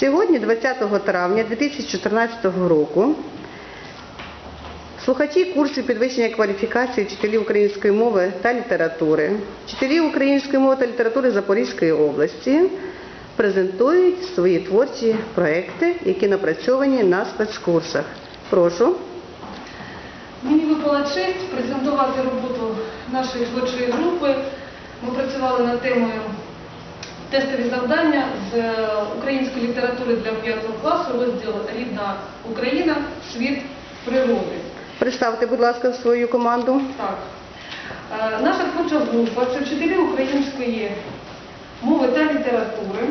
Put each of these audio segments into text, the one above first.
Сьогодні, 20 травня 2014 року, слухачі курсів підвищення кваліфікації вчителів української мови та літератури, вчителів української мови та літератури Запорізької області презентують свої творчі проекти, які напрацьовані на спецкурсах. Прошу. Мені випала честь презентувати роботу нашої творчої групи. Ми працювали над темою тестові завдання з е, української літератури для 5 класу, розділ Рідна Україна, світ природи. Представте, будь ласка, свою команду. Так. Е, Наша творча група це вчителі української мови та літератури,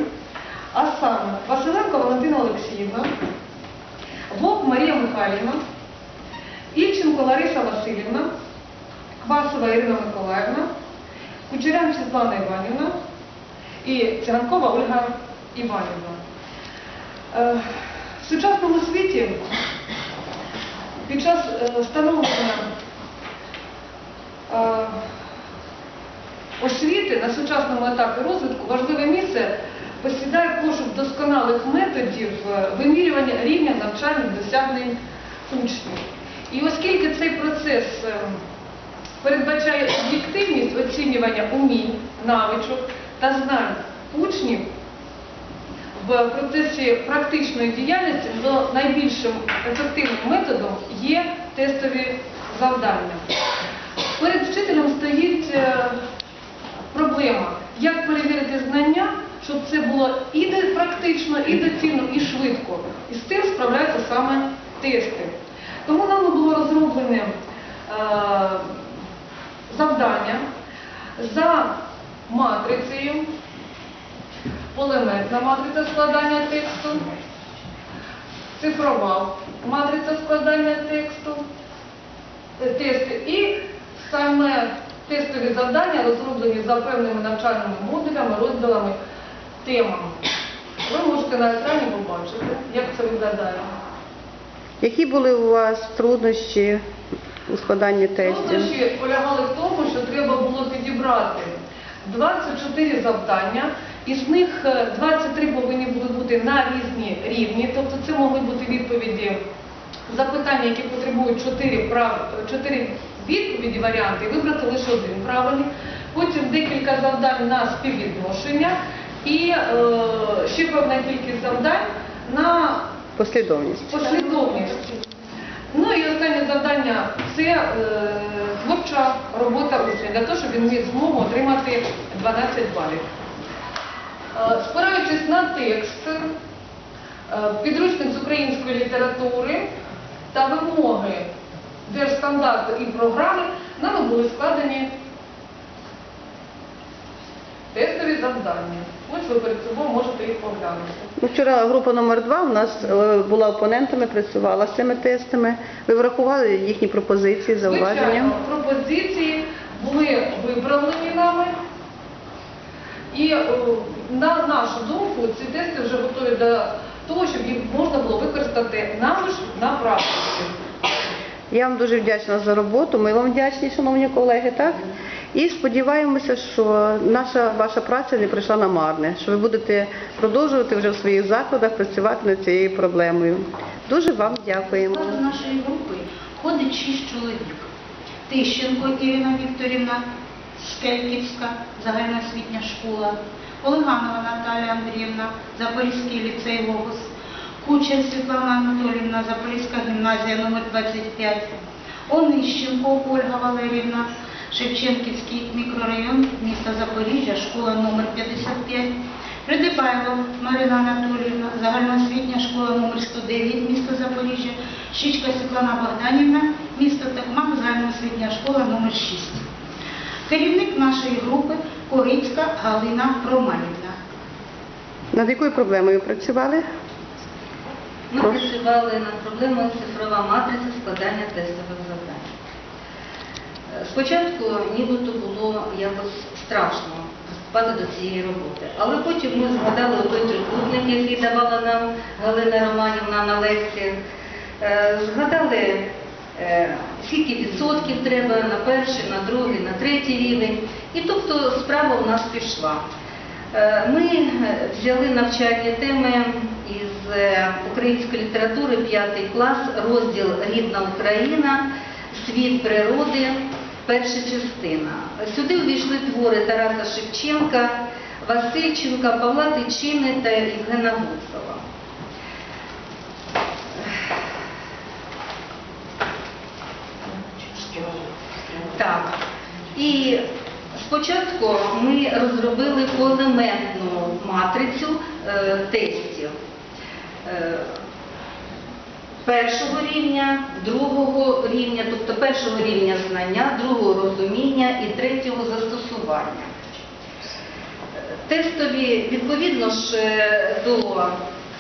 а саме Василенко Валентина Олексіївна, Вовк Марія Михайлівна, Ільченко Лариса Васильівна, Квасова Ірина Миколаївна, Кучерян Світлана Іванівна і Циганкова Ольга Іванівна. Е, В сучасному світі під час е, становлення е, освіти на сучасному етапі розвитку важливе місце посідає пошук досконалих методів вимірювання рівня навчальних досягнень учнів. І оскільки цей процес передбачає об'єктивність оцінювання умінь, навичок та знань учнів, в процесі практичної діяльності найбільшим ефективним методом є тестові завдання. Перед вчителем стоїть е, проблема, як перевірити знання, щоб це було і практично, і доцільно, і швидко. І з тим справляються саме тести. Тому нами було розроблене е, завдання за матрицею, полеметна матриця складання тексту, цифрова матриця складання тексту, е, тести і саме тестові завдання розроблені за певними навчальними модулями, розділами, темами. Ви можете на екрані побачити, як це виглядає. Які були у вас труднощі у складанні тестів? Труднощі полягали в тому, що треба було підібрати 24 завдання, із них е, 23 повинні були бути на різні рівні, тобто це могли бути відповіді, запитання, які потребують 4, прав... 4 відповіді, варіанти, і вибрати лише один правильний. Потім декілька завдань на співвідношення і е, ще певна кількість завдань на Послідовність. послідовність. Ну і останнє завдання це е, творча робота учня, для того, щоб він міг змогу отримати 12 балів. Е, спираючись на текст, е, підручник з української літератури та вимоги держстандарту і програми, нами були складені тестові завдання. Ось ви перед собою можете їх поглянути. Ну, Вчора група номер 2 у нас е, була опонентами, працювала з цими тестами. Ви врахували їхні пропозиції, зауваження? Звичайно, пропозиції були виправлені нами. І о, на нашу думку, ці тести вже готові до того, щоб їх можна було використати нами ж на практиці. Я вам дуже вдячна за роботу. Ми вам вдячні, шановні колеги, так? І сподіваємося, що наша ваша праця не прийшла на марне, що ви будете продовжувати вже в своїх закладах працювати над цією проблемою. Дуже вам дякуємо. До нашої групи входить шість чоловік. Тищенко Ірина Вікторівна, Скельківська, загальноосвітня школа, Олеганова Наталія Андріївна, Запорізький ліцей ВОГУС, Кучер Світлана Анатоліївна, Запорізька гімназія номер 25, Онищенко Ольга Валерівна, Шевченківський мікрорайон міста Запоріжжя, школа номер 55, Придибайло Марина Анатоліївна, загальноосвітня школа номер 109 місто Запоріжжя, Щічка Світлана Богданівна, місто Токмак, загальноосвітня школа номер 6. Керівник нашої групи Корицька Галина Романівна. Над якою проблемою працювали? Ми працювали над проблемою цифрова матриця складання тестових завдань. Спочатку нібито було якось страшно приступати до цієї роботи, але потім ми згадали той трикутник, який давала нам Галина Романівна на лекціях, Е, згадали, е, скільки відсотків треба на перший, на другий, на третій рівень. І тобто справа у нас пішла. Е, Ми взяли навчальні теми із української літератури 5 клас, розділ Рідна Україна, Світ природи, перша частина. Сюди увійшли твори Тараса Шевченка, Васильченка, Павла Тичини та Євгена Гуцова. Так. І спочатку ми розробили поелементну матрицю е, тестів. Е, першого рівня, другого рівня, тобто першого рівня знання, другого розуміння і третього застосування. Тестові, відповідно ж е, до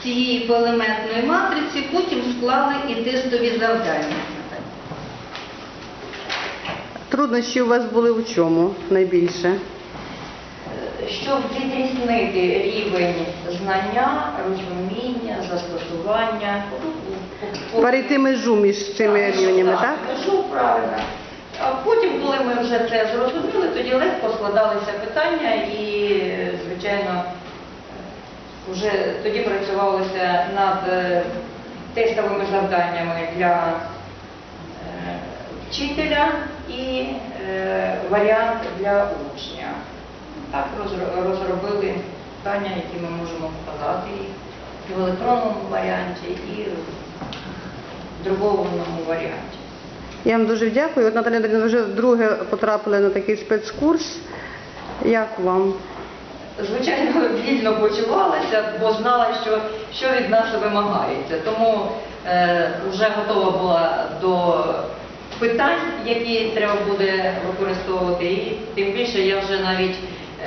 цієї поелементної матриці, потім склали і тестові завдання. Труднощі у вас були в чому найбільше? щоб відрізнити рівень знання, розуміння, застосування. Перейти межу між цими рівнями, так? Межу, правильно. А потім, коли ми вже це зрозуміли, тоді легко складалися питання і, звичайно, вже тоді працювалося над е, тестовими завданнями для е, вчителя і е, варіант для учня. Так розробили питання, які ми можемо показати і в електронному варіанті, і в друкованому варіанті. Я вам дуже дякую. От Наталя Андрійовна, ви вже вдруге потрапили на такий спецкурс. Як вам? Звичайно, вільно почувалася, бо знала, що, що від нас вимагається. Тому е, вже готова була до питань, які треба буде використовувати. І тим більше я вже навіть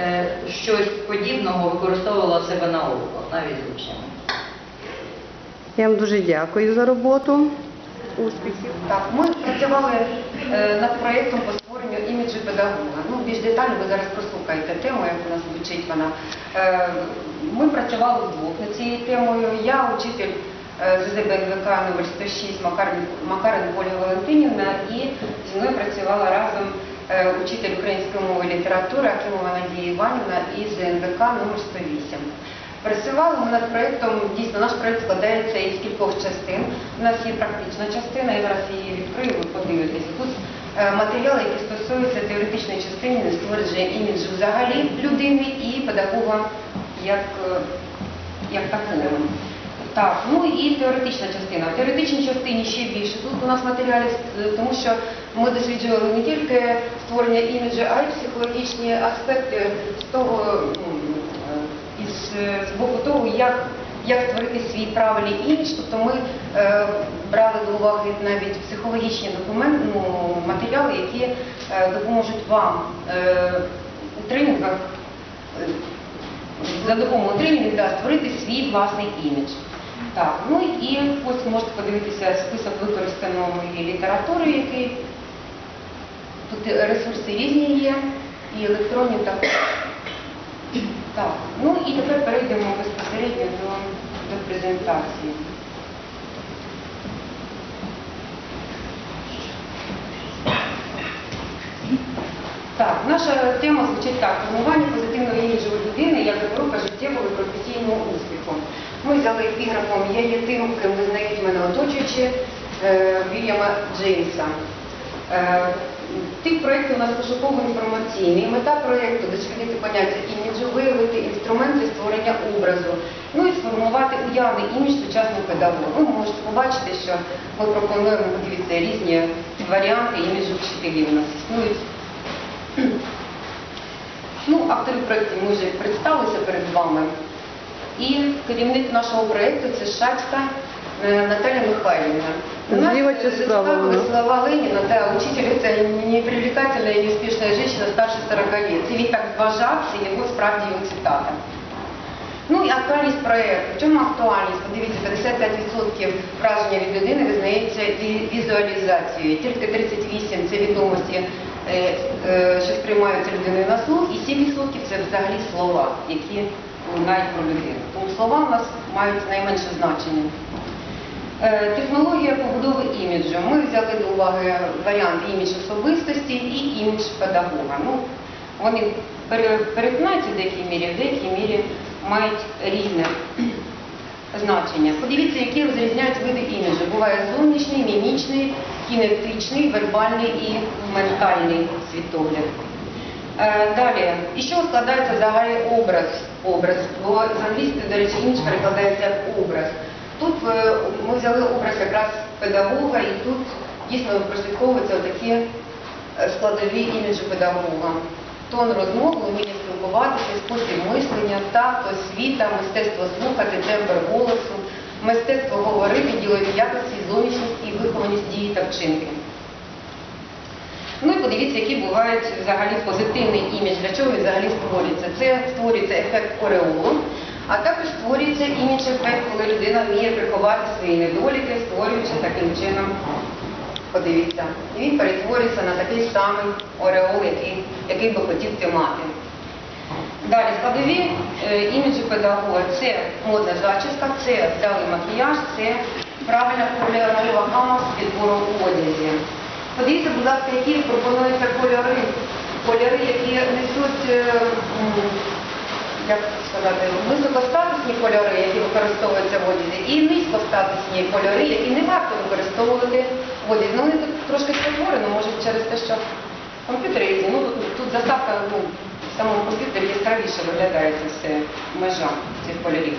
е, щось подібного використовувала в себе на уроках, навіть з учнями. Я вам дуже дякую за роботу. Успіхів. Так, ми працювали е, над проєктом по створенню іміджу педагога. Ну, більш детально ви зараз прослухаєте тему, як у нас звучить вона. Е, ми працювали вдвох над цією темою. Я учитель е, ЗЗБ НВК номер 106 Макарен, Макарен Валентинівна і зі мною працювала разом е, учитель української мови і літератури Акимова Надія Іванівна із НВК номер 108. Працювали ми над проєктом, дійсно, наш проєкт складається із кількох частин. У нас є практична частина, я зараз її відкрию, ви подивитесь. Тут е, матеріали, які стосуються теоретичної частини створення іміджу взагалі людини і педагога як, е, як такого. Так, ну і теоретична частина. В теоретичній частині ще більше. Тут у нас матеріалів, е, тому що ми досліджували не тільки створення іміджу, а й психологічні аспекти з того, е, з боку того, як, як створити свій правильний імідж. Тобто ми е, брали до уваги навіть психологічні документи, ну, матеріали, які е, допоможуть вам е, у тренінгах е, за допомогою тренінгів да, створити свій власний імідж. Так, ну і ось можете подивитися список використаної літератури, який тут ресурси різні є, і електронні також. Так, ну і тепер перейдемо безпосередньо до, до презентації. Так, наша тема звучить так: формування позитивного іміджу людини як група життєвого і професійного успіху. Ми взяли епіграфом Я є тим, ким визнають мене оточуючи е, Вільяма Джеймса. Е, Тип проєкту у нас пошуково-інформаційний. Мета проєкту дослідити поняття іміджу, виявити інструменти створення образу, ну і сформувати уявний імідж сучасного педагога. Ви можете побачити, що ми пропонуємо подивіться різні варіанти іміджу вчителів у нас існують. Ну, автори проєкту ми вже представилися перед вами. І керівник нашого проєкту це Шацька е. У нас, Зліва е, зачитала слова Ленина, да, учитель это непривлекательная и неуспешная женщина старше 40 лет. Це він так вважав, це його справді його цитата. Ну і актуальність проєкту. В чому актуальність? Подивіться, 55% враження від людини визнається ві- візуалізацією, тільки 38% це відомості, е, що сприймаються людиною на слух, і 7% це взагалі слова, які лунають про людину. Тому слова у нас мають найменше значення. Е, Технологія побудови іміджу. Ми взяли до уваги варіант імідж особистості і імідж педагога. Ну, вони пере- перетинаються в деякій мірі, в деякій мірі мають різне значення. Подивіться, які розрізняють види іміджу. Буває зовнішній, мімічний, кінетичний, вербальний і ментальний світогляд. Е, Далі, і що складається загальний образ? Образ, бо з англійської, до речі, імідж перекладається як образ. Тут е, ми взяли образ якраз педагога, і тут дійсно прослідковуються такі е, складові іміджі педагога. Тон розмови, вміння спілкуватися, спосіб мислення, такт, освіта, мистецтво слухати, тембр голосу, мистецтво говорити, ділові якості, зовнішність і вихованість дії та вчинки. Ну і подивіться, які бувають взагалі позитивний імідж, для чого він взагалі створюється. Це створюється ефект ореолу, а також створюється імідж-ефект, коли людина вміє приховати свої недоліки, створюючи таким чином, подивіться, і він перетворюється на такий самий ореол, який, який би хотів ти мати. Далі, складові е, іміджі педагога це модна зачіска, це вдалий макіяж, це правильна кольорова гама з підбору у одязі. Подивіться, будь ласка, які пропонуються кольори, кольори, які несуть, е, як сказати, високостатусні кольори, які використовуються в одязі, і низькостатусні кольори, які не варто використовувати в одязі. Ну, вони тут трошки спотворено, може через те, що комп'ютери різні. Ну, тут, тут заставка ну, в самому комп'ютері яскравіше виглядає це все межа цих кольорів.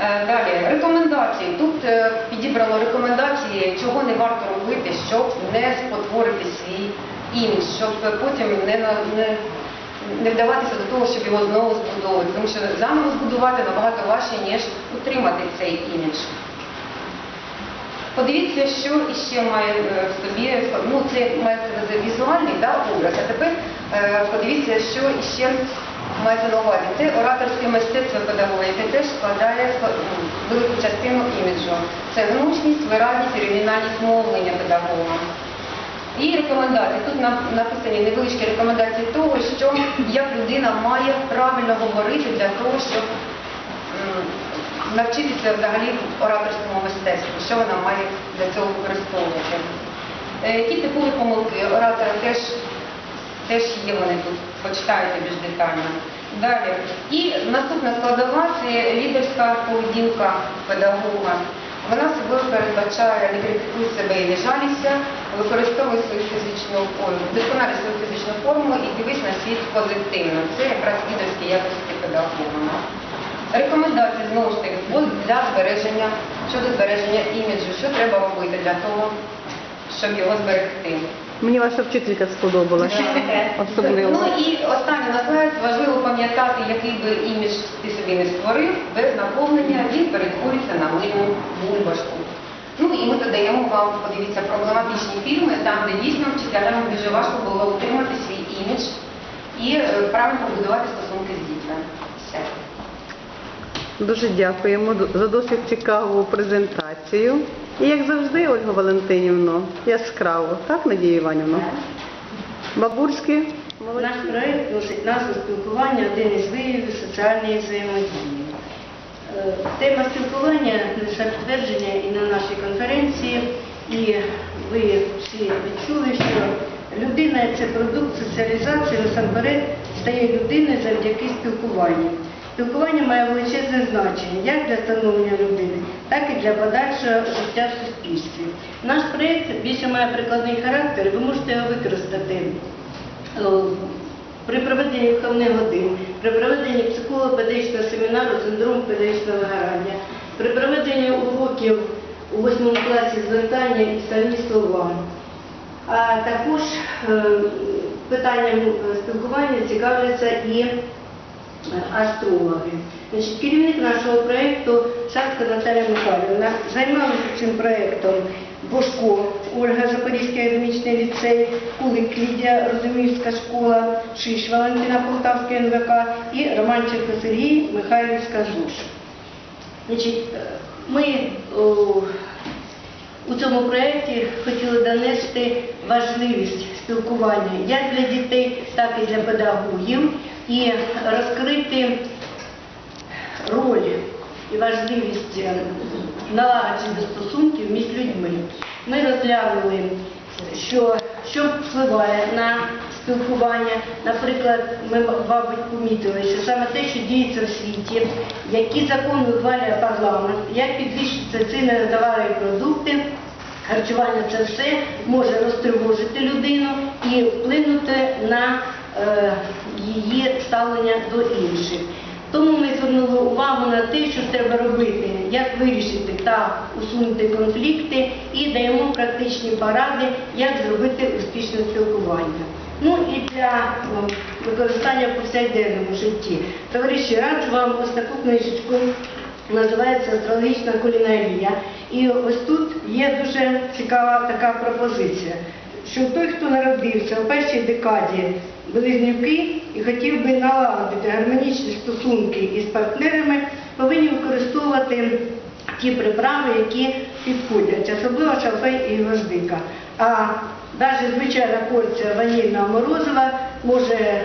Е, Далі, рекомендації. Тут е, підібрано рекомендації, чого не варто робити, щоб не спотворити свій імідж, щоб потім не, не, не вдаватися до того, щоб його знову збудовувати. Тому що заново збудувати набагато важче, ніж утримати цей імідж. Подивіться, що іще має е, в собі, ну це має сказати візуальний да, образ, а тепер е, подивіться, що іще мається на увазі. Це ораторське мистецтво педагога, яке теж складає велику частину іміджу. Це гнучність, виразність, оригінальність мовлення педагога. І рекомендації. Тут написані невеличкі рекомендації того, що як людина має правильно говорити для того, щоб навчитися взагалі ораторському мистецтву, що вона має для цього використовувати. Е, Які типові помилки оратора теж, теж є вони тут, почитаєте більш детально. Далі. І наступна складова це лідерська поведінка педагога. Вона собою передбачає не критикуй себе і не жалійся, використовуй свою фізичну форму, досконалі свою фізичну форму і дивись на світ позитивно. Це якраз лідерські якості педагога. Рекомендації знову ж таки для збереження щодо збереження іміджу, що треба робити для того, щоб його зберегти. Мені ваша вчителька сподобалася. Особливо. Ну і останнє на слайд важливо пам'ятати, який би імідж ти собі не створив, без наповнення він перетворюється на мильну бульбашку. Ну і ми додаємо вам, подивіться, проблематичні фільми, там, де дійсно вчителям дуже важко було утримати свій імідж і е, правильно побудувати стосунки з дітьми. Все. Дуже дякуємо за досить цікаву презентацію. І як завжди, Ольга Валентинівна, яскраво, так, Надія Іванівна? Бабурські, молодці. Наш проект носить назву спілкування один із виявів соціальної взаємодії. Е, Тема спілкування несе підтвердження і на нашій конференції, і ви всі відчули, що людина це продукт соціалізації, насамперед стає людиною завдяки спілкуванню. Спілкування має величезне значення як для становлення людини, так і для подальшого життя в суспільстві. Наш проєкт більше має прикладний характер, ви можете його використати е, при проведенні виховних годин, при проведенні психолого-педагогічного семінару синдром педагогічного вигорання, при проведенні уроків у 8 класі звертання і самі слова. А також е, питанням е, спілкування цікавляться і астрологи. Значить, керівник нашого проєкту Шацька Наталя Михайлівна займалася цим проєктом Бошко Ольга Запорізький академічний ліцей, Кулик Лідія Розумівська школа, Шиш Валентина Полтавська НВК і Романченко Сергій Михайлівська ЗУШ. Значить, е, ми у цьому проєкті хотіли донести важливість спілкування як для дітей, так і для педагогів, і розкрити роль і важливість е, налагодження стосунків між людьми. Ми розглянули, що, що впливає на спілкування. Наприклад, ми, мабуть, помітили, що саме те, що діється в світі, які закони ухвалює парламент, як підвищуються ціни на товари і продукти, харчування це все може розтривожити людину і вплинути на е, її ставлення до інших. Тому ми звернули увагу на те, що треба робити, як вирішити та усунути конфлікти, і даємо практичні поради, як зробити успішне спілкування. Ну і для використання в повсякденному житті. Товариші, раджу вам ось таку книжечку. Називається астрологічна кулінарія. І ось тут є дуже цікава така пропозиція, що той, хто народився у першій декаді близнюки і хотів би налагодити гармонічні стосунки із партнерами, повинні використовувати ті приправи, які підходять, особливо шалфей і гвоздика. А навіть звичайна порція ванільного морозива може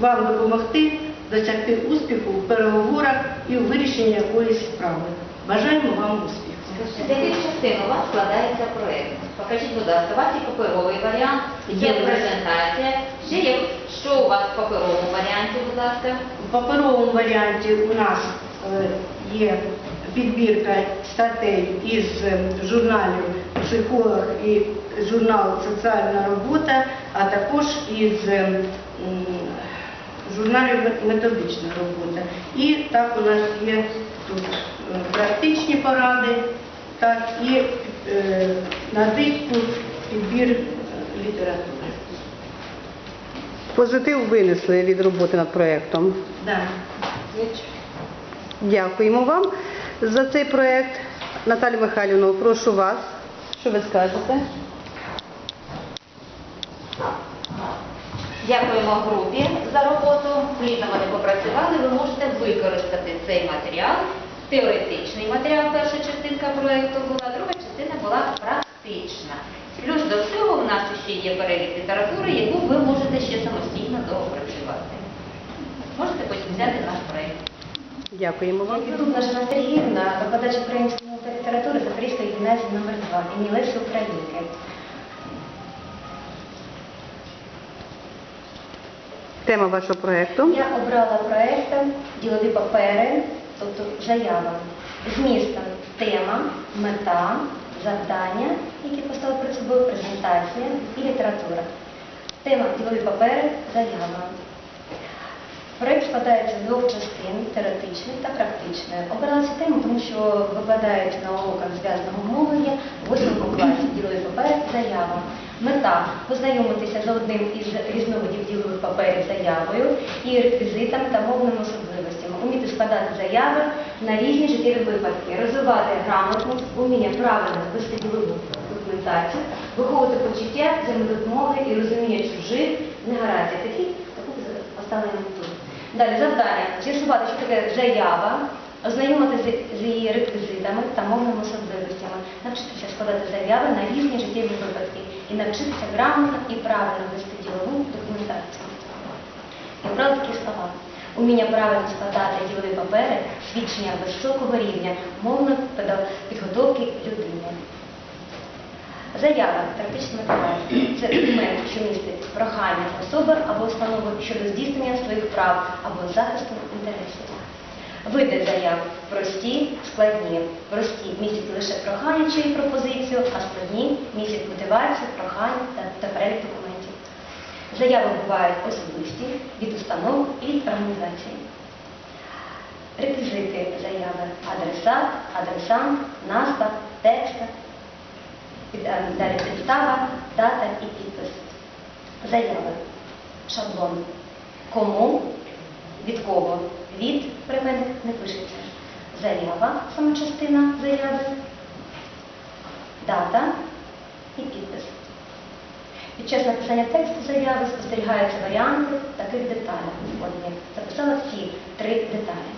вам допомогти досягти успіху в переговорах і у вирішенні якоїсь справи. Бажаємо вам успіху. З яких частин у вас складається проєкт? Покажіть, будь ласка, у вас є паперовий варіант, є презентація. Ще є, що у вас в паперовому варіанті, будь ласка? У паперовому варіанті у нас е, є підбірка статей із е, журналів «Психолог» і журнал Соціальна робота, а також із е, м, журналів Методична робота. І так у нас є тут практичні поради, так і е, на дитку підбір е, літератури. Позитив винесли від роботи над проєктом. Да. Дякуємо вам за цей проєкт. Наталія Михайлівна, прошу вас. Що ви скажете? Дякуємо групі за роботу. Плідно вони попрацювали. Ви можете використати цей матеріал. Теоретичний матеріал, перша частинка проєкту була, друга частина була практична. Плюс до всього в нас ще є перелік літератури, яку ви можете ще самостійно доопрацювати. Можете потім взяти наш проєкт. Дякуємо вам. Відомна Жанна Сергіївна, викладач української мови та літератури Запорізької гімназії номер 2 імені Лесі Українки. Тема вашого проєкту. Я обрала проект ділові папери, тобто заява. Змістом тема, мета, завдання, які поставили перед собою презентація і література. Тема ділові папери, заява. Проєкт складається з двох частин теоретичної та практичної. Обрала цю тему, тому що викладають на уроках зв'язаного мовлення в 8 класі ділові папери заява. Мета познайомитися з одним із різновидів ділових паперів заявою і реквізитами та мовними особливостями, уміти складати заяви на різні життєві випадки, розвивати грамотність, уміння правильно вести документацію, виховувати почуття взаємодопомоги і розуміння чужих негараздів. Такі поставлені тут. Далі завдання з'ясувати, що таке заява, ознайомити з- її реквізитами та мовними особливостями, навчитися складати заяви на різні життєві випадки і навчитися грамотно і правильно вести ділову документацію. І обрали такі слова. Уміння правильно складати ділові папери, свідчення високого рівня мовної педа- підготовки людини. Заява практична мотивація це документ, що містить прохання особи або установи щодо здійснення своїх прав або захисту інтересів. Види заяв прості, складні. Прості містять лише прохання чи пропозицію, а складні містять мотивацію, прохання та перелік документів. Заяви бувають особисті від установ і від організацій. Реквізити заяви адресат, адресант, назва, текст, е, далі підстава, дата і підпис. Заяви. Шаблон. Кому, від кого, від прийменник не пишеться. Заява, сама частина заяви, дата час написання тексту заяви спостерігаються варіанти таких деталей. От я записала всі три деталі.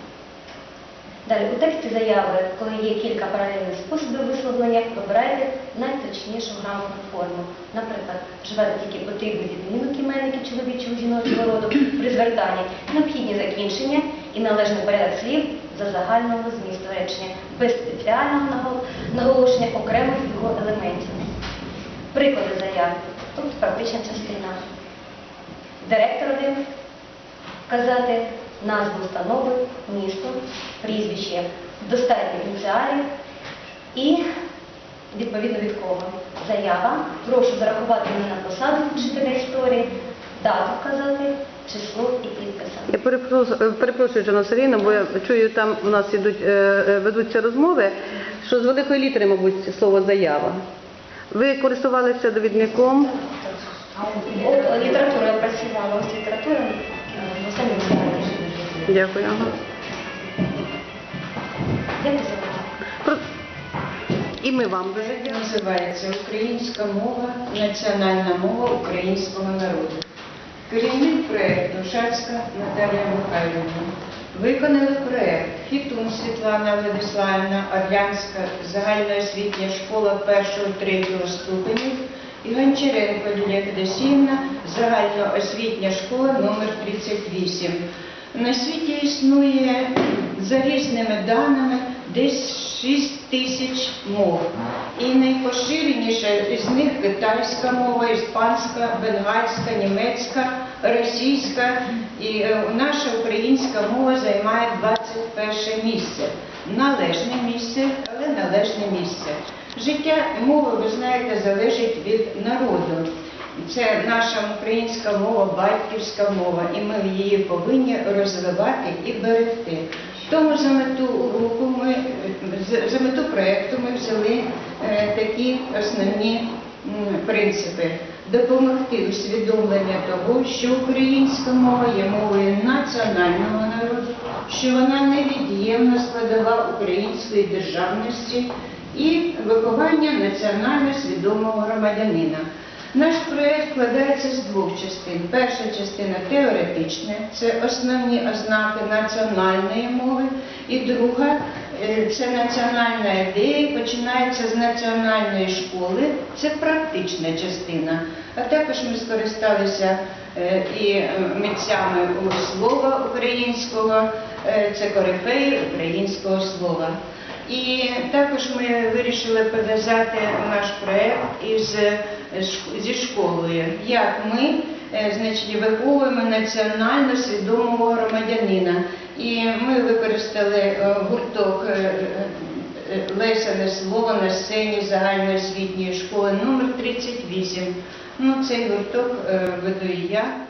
Далі, у тексті заяви, коли є кілька паралельних способів висловлення, вибирайте найточнішу грамотну форму. Наприклад, вживати тільки потрібні відмінок іменників чоловічого жіночого роду при звертанні, необхідні закінчення і належний порядок слів за загального змісту речення, без спеціального наголошення окремих його елементів. Приклади заяв. Тут практична частина. директор один вказати, назву установи, місто, прізвище, достатньо ініціалів і відповідно від кого. Заява. Прошу зарахувати мене на посаду вчителя історії, дату вказати, число і підпис. Я перепрошую, перепрошую Жанна Сергійовна, бо я чую, там у нас ідуть, е, е, ведуться розмови, що з великої літери, мабуть, слово заява. Ви користувалися довідником. Література працювала, ось література е, в останньому. Дякую. Ага. Дякую за увагу. Про- І ми вам дуже. Називається Українська мова, національна мова українського народу. Керівник проєкту Шацька Наталія Михайлівна. Виконали проєкт Фітун Світлана Владиславівна, Орлянська загальноосвітня школа 1-3 ступенів і Гончаренко Лілія Федосіївна, загальноосвітня школа номер 38. На світі існує за різними даними десь 6 тисяч мов. І найпоширеніша з них китайська мова, іспанська, бенгальська, німецька, російська. І е, наша українська мова займає 21 місце. Належне місце, але належне місце. Життя мови, ви знаєте, залежить від народу. Це наша українська мова, батьківська мова, і ми її повинні розвивати і берегти. Тому за мету уроку ми за- мету проєкту ми взяли е, такі основні принципи. Допомогти усвідомлення того, що українська мова є мовою національного народу, що вона невід'ємна складова української державності і виховання національно свідомого громадянина. Наш проєкт складається з двох частин. Перша частина теоретична, це основні ознаки національної мови, і друга це національна ідея, починається з національної школи, це практична частина. А також ми скористалися е, і е, митцями слова українського, е, це корифеї українського слова. І також ми вирішили пов'язати наш проєкт із е, зі школою, як ми е, значить, виховуємо національно свідомого громадянина. І ми використали е, гурток Леся е, слово на сцені загальноосвітньої школи номер 38. Ну, цей гурток е, веду і я.